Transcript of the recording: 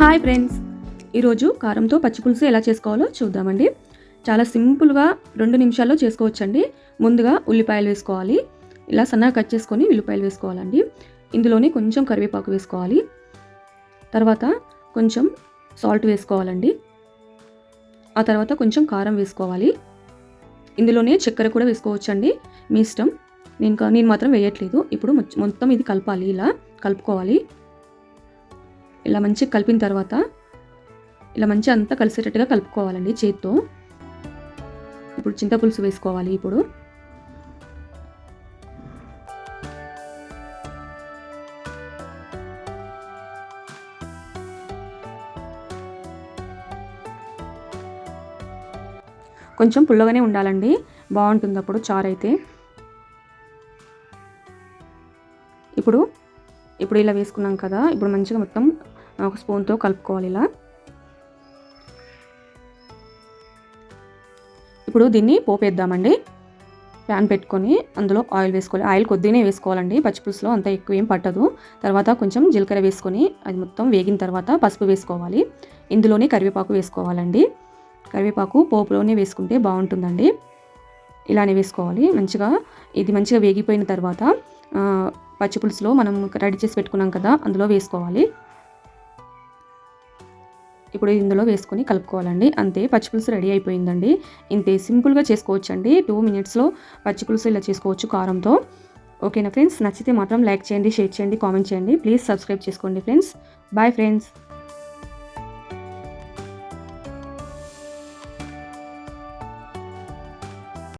Hi friends ఈరోజు కారంతో పచ్చిపులుసు ఎలా చేసుకోవాలో చూద్దామండి. చాలా సింపుల్గా రెండు నిమిషాల్లో చేసుకోవచ్చండి. ముందుగా ఉల్లిపాయలు వేసుకోవాలి. ఇలా సన్నగా కట్ చేసుకొని ఉల్లిపాయలు వేసుకోవాలండి. ఇందులోనే కొంచెం కరివేపాకు వేసుకోవాలి. తర్వాత కొంచెం సాల్ట్ వేసుకోవాలండి. ఆ తర్వాత కొంచెం కారం వేసుకోవాలి. ఇందులోనే చక్కెర కూడా వేసుకోవచ్చండి. మీ ఇష్టం. నేను నేను మాత్రం వేయట్లేదు. ఇప్పుడు మొత్తం ఇది కలపాలి ఇలా కలుపుకోవాలి. ఇలా మంచిగా కలిపిన తర్వాత ఇలా మంచిగా అంతా కలిసేటట్టుగా కలుపుకోవాలండి చేత్తో. ఇప్పుడు చింతపులుసు వేసుకోవాలి ఇప్పుడు. కొంచెం పుల్లగానే ఉండాలండి. బాగుంటుంది అప్పుడు చారు అయితే. ఇప్పుడు ఇప్పుడు ఇలా వేసుకున్నాం కదా ఇప్పుడు మంచిగా మొత్తం ఒక స్పూన్తో కలుపుకోవాలి ఇలా. ఇప్పుడు దీన్ని పోపేద్దామండి. ప్యాన్ పెట్టుకొని అందులో ఆయిల్ వేసుకోవాలి. ఆయిల్ కొద్దినే వేసుకోవాలండి. పచ్చిపులుసులో అంత ఎక్కువ ఏం పట్టదు. తర్వాత కొంచెం జీలకర్ర వేసుకొని అది మొత్తం వేగిన తర్వాత పసుపు వేసుకోవాలి. ఇందులోనే కరివేపాకు వేసుకోవాలండి. కరివేపాకు పోపులోనే వేసుకుంటే బాగుంటుందండి. ఇలానే వేసుకోవాలి. మంచిగా ఇది మంచిగా వేగిపోయిన తర్వాత పచ్చిపులుసులో మనం రెడీ చేసి పెట్టుకున్నాం కదా అందులో వేసుకోవాలి. ఇప్పుడు ఇందులో వేసుకొని కలుపుకోవాలండి. అంతే పచ్చిపులుసు రెడీ అయిపోయిందండి. ఇంతే సింపుల్గా చేసుకోవచ్చండి. టూ మినిట్స్లో పచ్చిపులుసు ఇలా చేసుకోవచ్చు కారంతో. ఓకేనా ఫ్రెండ్స్? నచ్చితే మాత్రం లైక్ చేయండి షేర్ చేయండి కామెంట్ చేయండి. ప్లీజ్ సబ్స్క్రైబ్ చేసుకోండి ఫ్రెండ్స్. Bye friends.